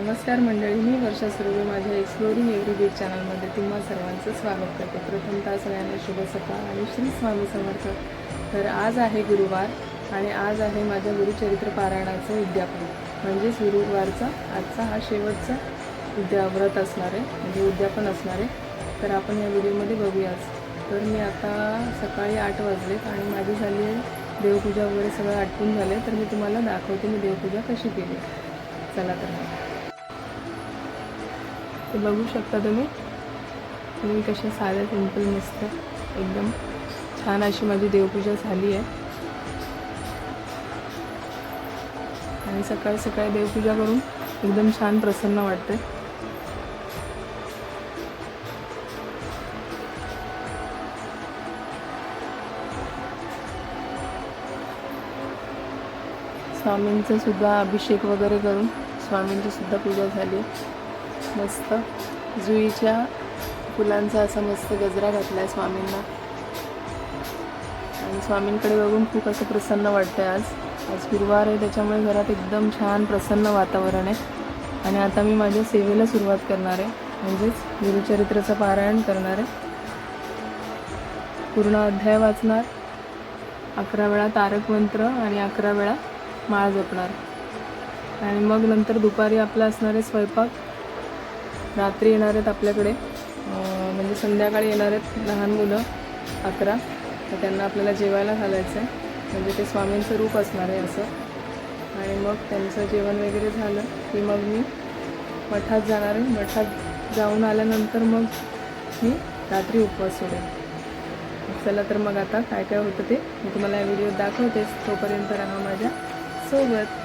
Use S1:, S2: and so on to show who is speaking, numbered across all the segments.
S1: नमस्कार मंडळी मी वर्षा सुरू माझ्या एक्सप्लोरिंग एव्हरीबीट चॅनलमध्ये तुम्हा सर्वांचं स्वागत करते. प्रथमतः सगळ्यांना शुभ सकाळ आणि श्री स्वामी समर्थ. तर आज आहे गुरुवार आणि आज आहे माझ्या गुरुचरित्र पारायणाचं उद्यापन म्हणजेच गुरुवारचा आजचा हा शेवटचा उद्या व्रत असणार आहे म्हणजे उद्यापन असणार आहे. तर आपण या व्हिडिओमध्ये बघूयाच. तर मी आता सकाळी आठ वाजलेत आणि माझी झाली आहे देवपूजा वगैरे सगळं आटपून झाले तर मी तुम्हाला दाखवते मी देवपूजा कशी केली. चला तर मग. ते बघू शकता तुम्ही. तुम्ही कशा साध्या सिंपल मस्त एकदम छान अशी माझी देवपूजा झाली आहे. आणि सकाळी सकाळी देवपूजा करून एकदम छान प्रसन्न वाटते स्वामींचं सुद्धा अभिषेक वगैरे करून स्वामींची सुद्धा पूजा झाली मस्त. जुईच्या फुलांचा असा मस्त गजरा घातला आहे स्वामींना. आणि स्वामींकडे बघून खूप असं प्रसन्न वाटतं आहे आज. आज गुरुवार आहे त्याच्यामुळे घरात एकदम छान प्रसन्न वातावरण आहे. आणि आता मी माझ्या सेवेला सुरुवात करणार आहे. म्हणजेच गुरुचरित्राचं पारायण करणार आहे. पूर्ण अध्याय वाचणार. अकरा वेळा तारक मंत्र आणि अकरा वेळा माळ जपणार. आणि मग नंतर दुपारी आपला असणार आहे स्वयंपाक. रात्री येणार आहेत आपल्याकडे. म्हणजे संध्याकाळी येणार आहेत लहान मुलं अकरा. तर त्यांना आपल्याला जेवायला घालायचं आहे म्हणजे ते स्वामींचं रूप असणार आहे असं. आणि मग त्यांचं जेवण वगैरे झालं की मग मी मठात जाणार आहे. मठात जाऊन आल्यानंतर मग मी रात्री उपवास सोडेन. चला तर मग आता काय काय होतं ते मी तुम्हाला या व्हिडिओ दाखवतेच. तोपर्यंत राहा माझ्या सोबत.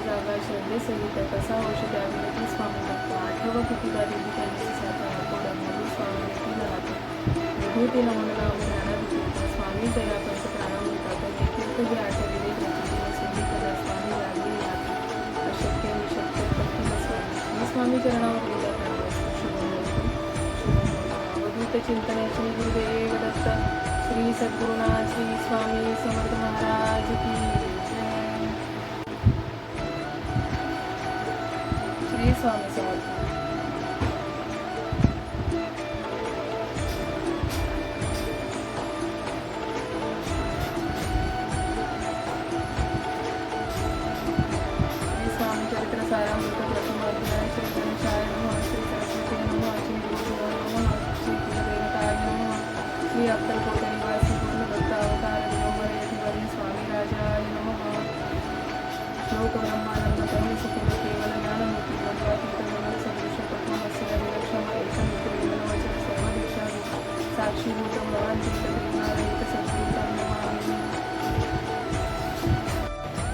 S1: जागा श्रद्धे कसा औषध अभिनेती स्वामी लागतो आठव किती दिली त्यांची साथ नको स्वामी राहतो विभूती नमनला स्वामी जया पंच प्रारंभतात देखील जे आठवले त्याची स्वामी लागली अशक्य निशक्य स्वामी स्वामी चरणावर उद्या करणार शुभम शुभम अवधूत चिंतनाची गुरुदेव दत्ता श्री सद्गुरुनाथ श्री स्वामी समर्थ महाराज की श्री स्वामी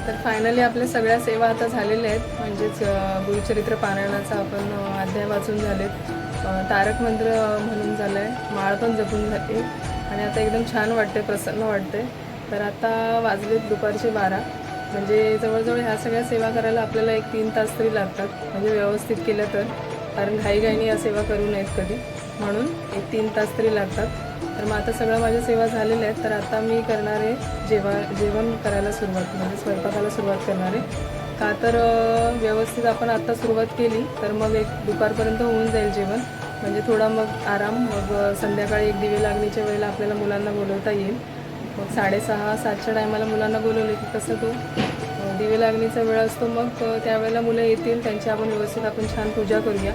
S1: तर फायनली आपल्या सगळ्या सेवा आता झालेल्या आहेत. म्हणजेच गुरुचरित्र पारायणाचा आपण अध्याय वाचून झालेत. तारक मंत्र म्हणून झालं आहे माळ पण जपून झाली. आणि आता एकदम छान वाटते प्रसन्न वाटते तर आता वाजलेत दुपारचे बारा. म्हणजे जवळजवळ ह्या सगळ्या सेवा करायला आपल्याला एक तीन तास तरी लागतात. म्हणजे व्यवस्थित केलं तर. कारण घाईघाईने या सेवा करू नयेत कधी. म्हणून एक तीन तास तरी लागतात. तर मग आता सगळं माझ्या सेवा झालेल्या आहेत. तर आता मी करणार आहे जेवा जेवण करायला सुरुवात. म्हणजे स्वयंपाकाला सुरुवात करणार आहे. का तर व्यवस्थित आपण आत्ता सुरुवात केली तर मग एक दुपारपर्यंत होऊन जाईल जेवण. म्हणजे थोडा मग आराम मग संध्याकाळी एक दिवे लागणीच्या वेळेला आपल्याला मुलांना बोलवता येईल. मग साडेसहा सातच्या टायमाला मुलांना बोलवले की कसं तो दिवे लागणीचा वेळ असतो. मग त्यावेळेला मुलं येतील त्यांची आपण व्यवस्थित आपण छान पूजा करूया.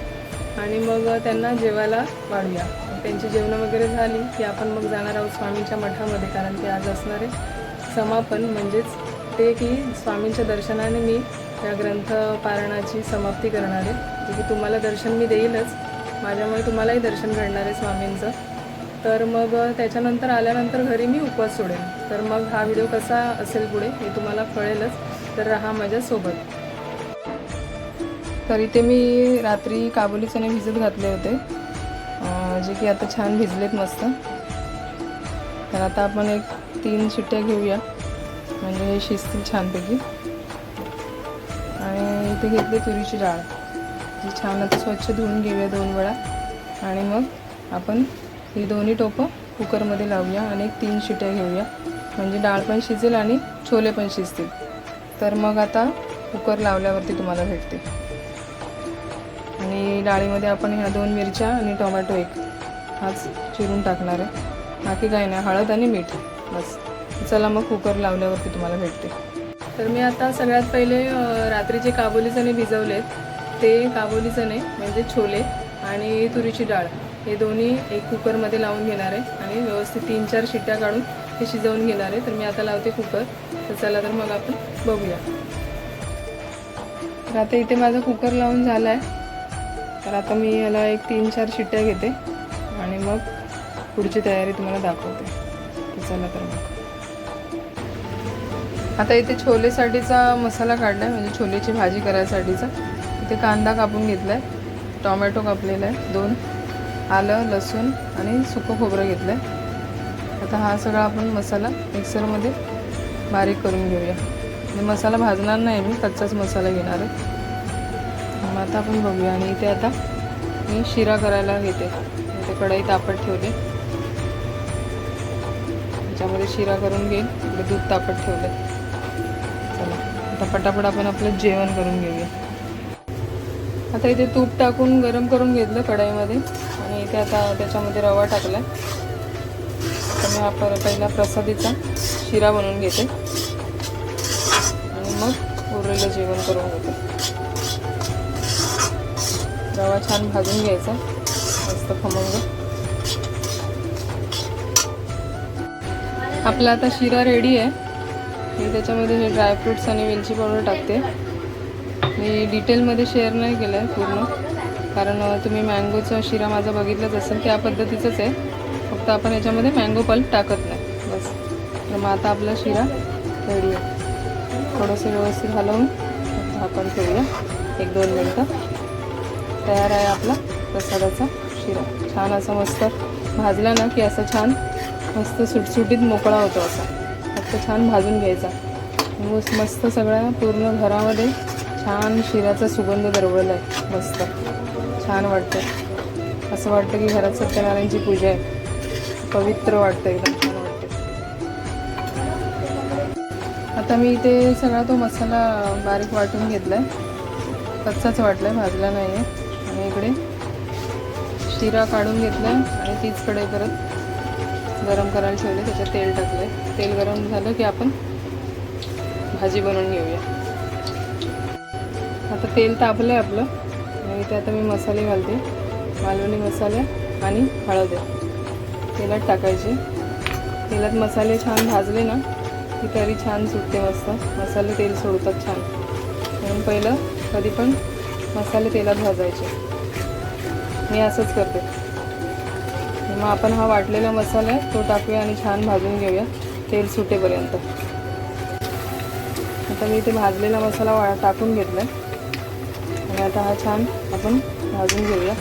S1: आणि मग त्यांना जेवायला वाढूया. त्यांची जेवणं वगैरे झाली की आपण मग जाणार आहोत स्वामींच्या मठामध्ये कारण ते आज असणारे समापन म्हणजेच ते की स्वामींच्या दर्शनाने मी या ग्रंथ पारणाची समाप्ती करणार आहे. जे की तुम्हाला दर्शन मी देईलच. माझ्यामुळे तुम्हालाही दर्शन घडणार आहे स्वामींचं. तर मग त्याच्यानंतर आल्यानंतर घरी मी उपवास सोडेन. तर मग हा व्हिडिओ कसा असेल पुढे हे तुम्हाला कळेलच. तर राहा माझ्यासोबत तर इथे मी रात्री काबुली चणे भिजत घातले होते. जे की आता छान भिजलेत मस्त. तर आता आपण एक तीन शिट्ट्या घेऊया. म्हणजे हे शिजतील छानपैकी. आणि इथे घेतली तुरीची डाळ जी छान आता स्वच्छ धुवून घेऊया दोन वेळा. आणि मग आपण ही दोन्ही टोपं कुकरमध्ये लावूया आणि एक तीन शिट्या घेऊया. म्हणजे डाळ पण शिजेल आणि छोले पण शिजतील. तर मग आता कुकर लावल्यावरती तुम्हाला भेटते आणि डाळीमध्ये आपण ह्या दोन मिरच्या आणि टोमॅटो एक हाच चिरून टाकणार आहे. बाकी काही नाही हळद आणि मीठ. बस. चला मग कुकर लावल्यावरती तुम्हाला भेटते. तर मी आता सगळ्यात पहिले रात्रीचे काबुली चणे भिजवलेत ते काबुली चणे म्हणजे छोले आणि तुरीची डाळ हे दोन्ही एक कुकरमध्ये लावून घेणार आहे आणि व्यवस्थित तीन चार शिट्ट्या काढून हे शिजवून घेणार आहे. तर मी आता लावते कुकर. तर चला तर मग आपण बघूया. तर आता इथे माझा कुकर लावून झाला आहे. तर आता मी याला एक तीन चार शिट्ट्या घेते आणि मग पुढची तयारी तुम्हाला दाखवते. तर चला तर मग. आता इथे छोलेसाठीचा मसाला काढला आहे म्हणजे छोलेची भाजी करायसाठीचा. इथे कांदा कापून घेतला आहे टॉमॅटो कापलेला आहे दोन. आलं लसूण आणि सुकं खोबरं घेतलं आहे आता हा सगळा आपण मसाला मिक्सरमध्ये बारीक करून घेऊया. म्हणजे मसाला भाजणार नाही मी कच्चाच मसाला घेणार आहे. आता आपण बघूया आणि इथे आता मी शिरा करायला घेते. इथे कढई तापट ठेवली. त्याच्यामध्ये शिरा करून घेईन. इकडे दूध तापट ठेवले चला आता पटापट आपण आपलं जेवण करून घेऊया. आता इथे तूप टाकून गरम करून घेतलं कढाईमध्ये. आणि इथे आता त्याच्यामध्ये रवा टाकला आता मी हा पहिला प्रसादीचा शिरा बनवून घेते. आणि मग उरलेलं जेवण करून घेते. रवा छान भाजून घ्यायचा. मस्त खमंग. आपला आता शिरा रेडी आहे. मी त्याच्यामध्ये हे ड्रायफ्रुट्स आणि वेलची पावडर टाकते. मी डिटेलमध्ये शेअर नाही केलं आहे पूर्ण. कारण तुम्ही मँगोचा शिरा माझा बघितलाच असेल त्या पद्धतीचंच आहे. फक्त आपण याच्यामध्ये मँगो पल्प टाकत नाही. बस. तर मग आता आपला शिरा रेडी आहे. थोडंसं व्यवस्थित हलवून आपण ठेवूया. एक दोन मिनटं. तयार आहे आपला प्रसादाचा शिरा. छान असा मस्त भाजला ना की असं छान मस्त सुटसुटीत मोकळा होतो असा. फक्त छान भाजून घ्यायचा. मस्त मस्त सगळ्या पूर्ण घरामध्ये छान शिऱ्याचा सुगंध दरवळला आहे मस्त. छान वाटतं असं वाटतं की घरात सत्यनारायणची पूजा आहे. पवित्र वाटतं एकदम छान वाटतं आता मी इथे सगळा तो मसाला बारीक वाटून घेतला आहे कच्चाच वाटला आहे भाजला नाही आहे आणि इकडे. शिरा काढून घेतला आणि तीच कढई परत गरम करायला ठेवले. त्याच्यात तेल टाकलं आहे तेल गरम झालं की आपण भाजी बनवून घेऊया. आता तेल तापलं आहे आपलं. आणि ते आता मी मसाले घालते. मालवणी मसाले आणि हळद आहे. तेलात टाकायचे. तेलात मसाले छान भाजले ना की तरी छान सुटते मस्त. मसाले तेल सोडतात छान. म्हणून पहिलं कधी पण मसाले तेलात भाजायचे. मी असंच करते. मग आपण हा वाटलेला मसाला आहे तो टाकूया आणि छान भाजून घेऊया. तेल सुटेपर्यंत. आता मी इथे भाजलेला मसाला वा टाकून घेतला आणि आता हा छान आपण भाजून घेऊया.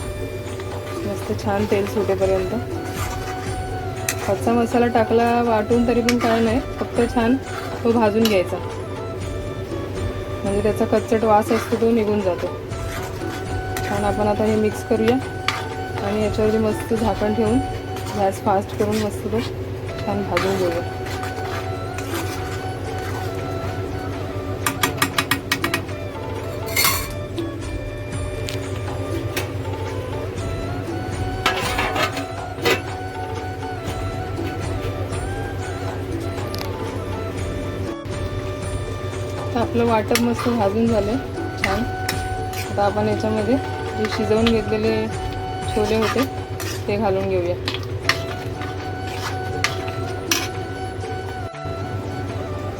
S1: मस्त छान तेल सुटेपर्यंत. कच्चा मसाला टाकला वाटून तरी पण काय नाही फक्त छान तो भाजून घ्यायचा. म्हणजे त्याचा कच्चट वास असतो तो निघून जातो. आणि आपण आता हे मिक्स करूया. आणि याच्यावरती मस्त झाकण ठेवून गॅस फास्ट करून मस्त तो छान भाजून घेऊया. तर आपलं वाटप मस्त भाजून झालं छान. आता आपण याच्यामध्ये जे शिजवून घेतलेले छोले होते ते घालून घेऊया.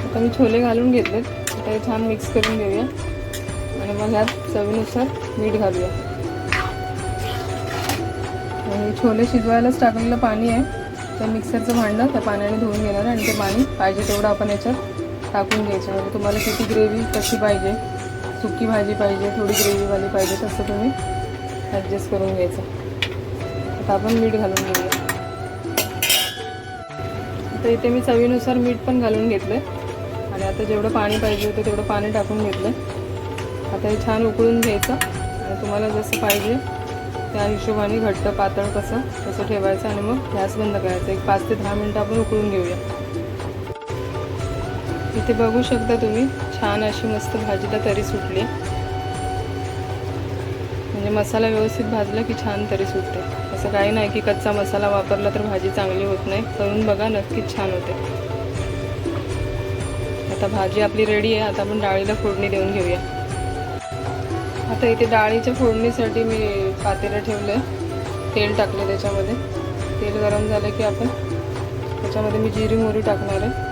S1: आता मी छोले घालून घेतलेत आता हे छान मिक्स करून घेऊया. आणि मग ह्यात चवीनुसार मीठ घालूया. आणि छोले शिजवायलाच टाकलेलं पाणी आहे तर मिक्सरचं भांडं त्या पाण्याने धुवून घेणार आणि ते पाणी पाहिजे तेवढं आपण याच्यात टाकून घ्यायचं. म्हणजे तुम्हाला किती ग्रेव्ही कशी पाहिजे. सुकी भाजी पाहिजे थोडी ग्रेव्हीवाली पाहिजे तसं तुम्ही ॲडजस्ट करून घ्यायचं. आता आपण मीठ घालून घेऊया. आता इथे मी चवीनुसार मीठ पण घालून घेतलं आणि आता जेवढं पाणी पाहिजे होतं तेवढं पाणी टाकून घेतलं आता हे छान उकळून घ्यायचं. आणि तुम्हाला जसं पाहिजे त्या हिशोबाने घट्ट पातळ कसं तसं ठेवायचं आणि मग गॅस बंद करायचं. एक पाच ते दहा मिनटं आपण उकळून घेऊया. इथे बघू शकता तुम्ही छान अशी मस्त भाजीला तरी सुटली. म्हणजे मसाला व्यवस्थित भाजला की छान तरी सुटते. असं काही नाही की कच्चा मसाला वापरला तर भाजी चांगली होत नाही. करून बघा नक्कीच छान होते. आता भाजी आपली रेडी आहे. आता आपण डाळीला फोडणी देऊन घेऊया. आता इथे डाळीच्या फोडणीसाठी मी पातेलं ठेवलं आहे तेल टाकलं त्याच्यामध्ये. तेल गरम झालं की आपण त्याच्यामध्ये मी जिरी मोहरी टाकणार आहे.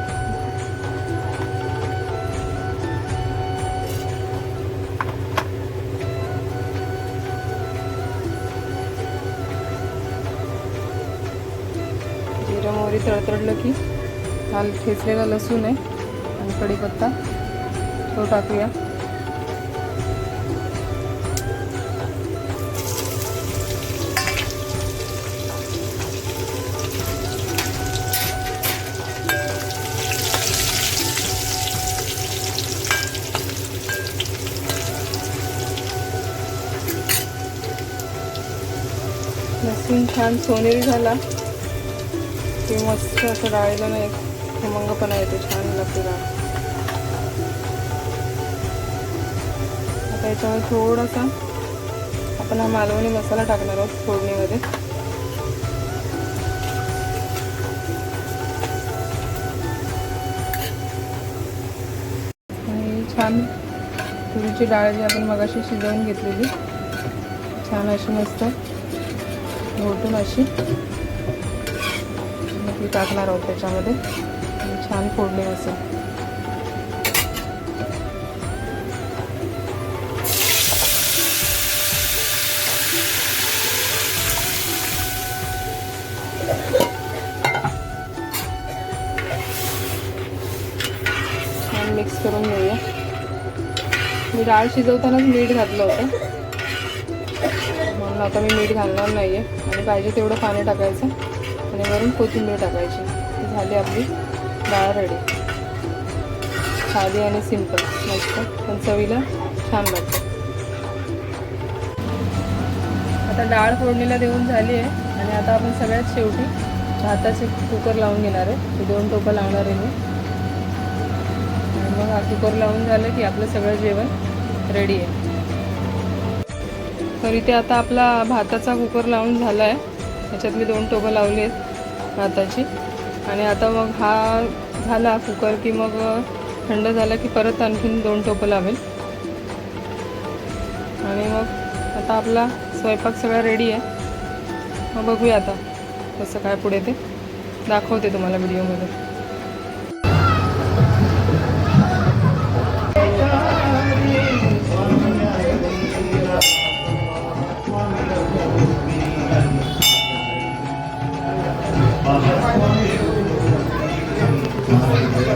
S1: मोहरी तळतळलं की हा ठेचलेला लसूण आहे आणि कढीपत्ता. तो टाकूया. लसूण छान सोनेरी झाला. आणि मस्त असं डाळीला पण खमंगपणा येतो छान लागते डाळ आता याच्यामध्ये थोडासा आपण हा मालवणी मसाला टाकणार आहोत फोडणीमध्ये. आणि छान तुरीची डाळ जी आपण मगाशी शिजवून घेतलेली छान अशी मस्त घोटून अशी. मी टाकणार आहोत त्याच्यामध्ये. छान फोडणी असेल. छान मिक्स करून घेऊया. मी डाळ शिजवतानाच मीठ घातलं होतं. म्हणून आता मी मीठ घालणार नाही आहे आणि पाहिजे तेवढं पाणी टाकायचं. आणि वरून कोथिंबीर टाकायची. ती झाली आपली डाळ रेडी साधी आणि सिंपल मस्त. पण चवीला छान लागतं. आता डाळ फोडणीला देऊन झाली आहे. आणि आता आपण सगळ्यात शेवटी भाताचे कुकर लावून घेणार आहे. दोन टोपं लावणार आहे मी. आणि मग हा कुकर लावून झालं की आपलं सगळं जेवण रेडी आहे. तर इथे आता आपला भाताचा कुकर लावून झाला आहे. त्याच्यात मी दोन टोपं लावली आहेत. भाताची. आणि आता मग हा झाला कुकर की मग थंड झाला की परत आणखीन दोन टोपं लावेल. आणि मग आता आपला स्वयंपाक सगळा रेडी आहे. मग बघूया आता कसं काय पुढे ते. दाखवते तुम्हाला व्हिडिओमध्ये
S2: Thank you.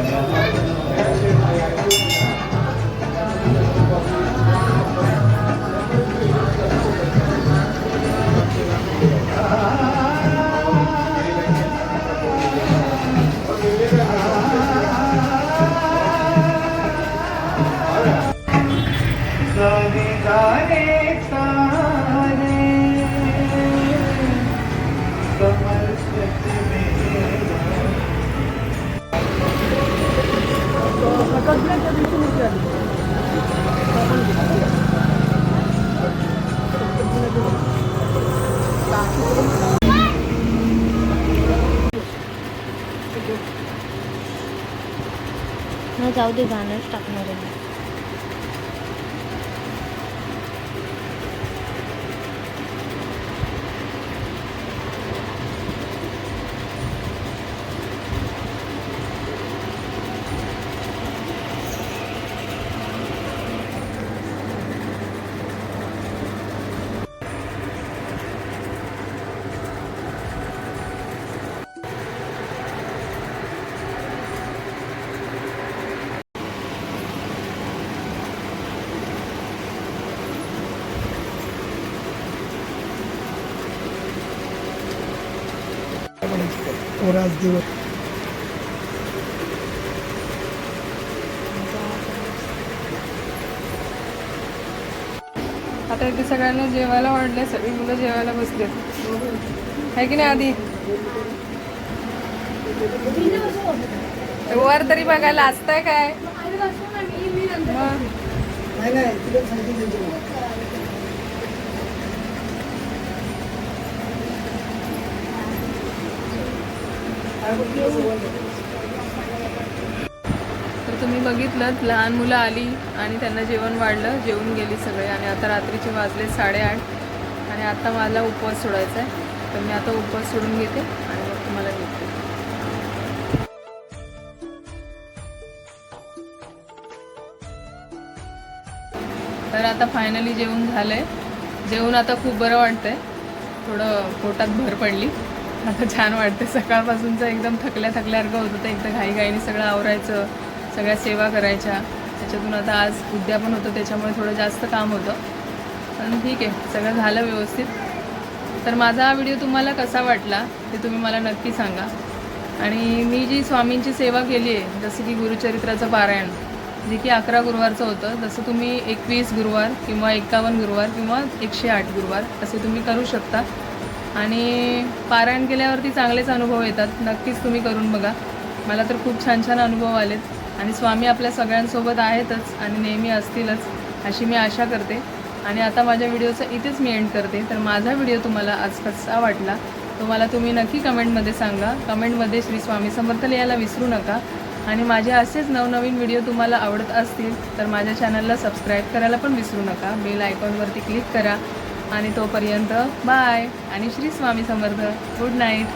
S3: ना जाऊ दे गाणंच टाकणार आहे
S4: आज दिवस
S1: आता इथे सगळ्यांना जेवायला वाढले सगळी मुलं जेवायला बसलेत. आहे की नाही आधी? वर तरी बघायला असतंय काय मग
S4: नाही नाही तुला सांगते त्यांची मुलं.
S1: तर तुम्ही बघितलं लहान मुलं आली आणि त्यांना जेवण वाढलं जेवून गेली सगळे. आणि आता रात्रीचे वाजले साडेआठ. आणि आता मला उपवास सोडायचा आहे. तर मी आता उपवास सोडून घेते आणि मग तुम्हाला भेटते तर आता फायनली जेवण झालंय. जेवण आता खूप बरं वाटतंय. थोडं पोटात भर पडली. आता छान वाटते सकाळपासूनचं एकदम थकल्या थकल्यासारखं होत होतं. एकदा घाईघाईने सगळं आवरायचं सगळ्या सेवा करायच्या. त्याच्यातून आता आज उद्या पण होतं त्याच्यामुळे थोडं जास्त काम होतं. पण ठीक आहे सगळं झालं व्यवस्थित. तर माझा हा व्हिडिओ तुम्हाला कसा वाटला ते तुम्ही मला नक्की सांगा. आणि मी जी स्वामींची सेवा केली आहे जसं की गुरुचरित्राचं पारायण जे की अकरा गुरुवारचं होतं जसं तुम्ही एकवीस गुरुवार किंवा एकावन्न गुरुवार किंवा एकशे आठ गुरुवार असे तुम्ही करू शकता. आणि पारायण केल्यावरती चांगलेच अनुभव येतात. नक्कीच तुम्ही करून बघा. मला तर खूप छान छान अनुभव आलेत. आणि स्वामी आपल्या सगळ्यांसोबत आहेतच आणि नेहमी असतीलच अशी मी आशा करते. आणि आता माझ्या व्हिडिओचं इथेच मी एंड करते. तर माझा व्हिडिओ तुम्हाला आज कसा वाटला तो मला तुम्ही नक्की कमेंटमध्ये सांगा. कमेंटमध्ये श्री स्वामी समर्थ लिहायला विसरू नका. आणि माझे असेच नवनवीन व्हिडिओ तुम्हाला आवडत असतील तर माझ्या चॅनलला सबस्क्राईब करायला पण विसरू नका. बेल आयकॉनवरती क्लिक करा. आणि तोपर्यंत बाय. आणि श्री स्वामी समर्थ. Good night.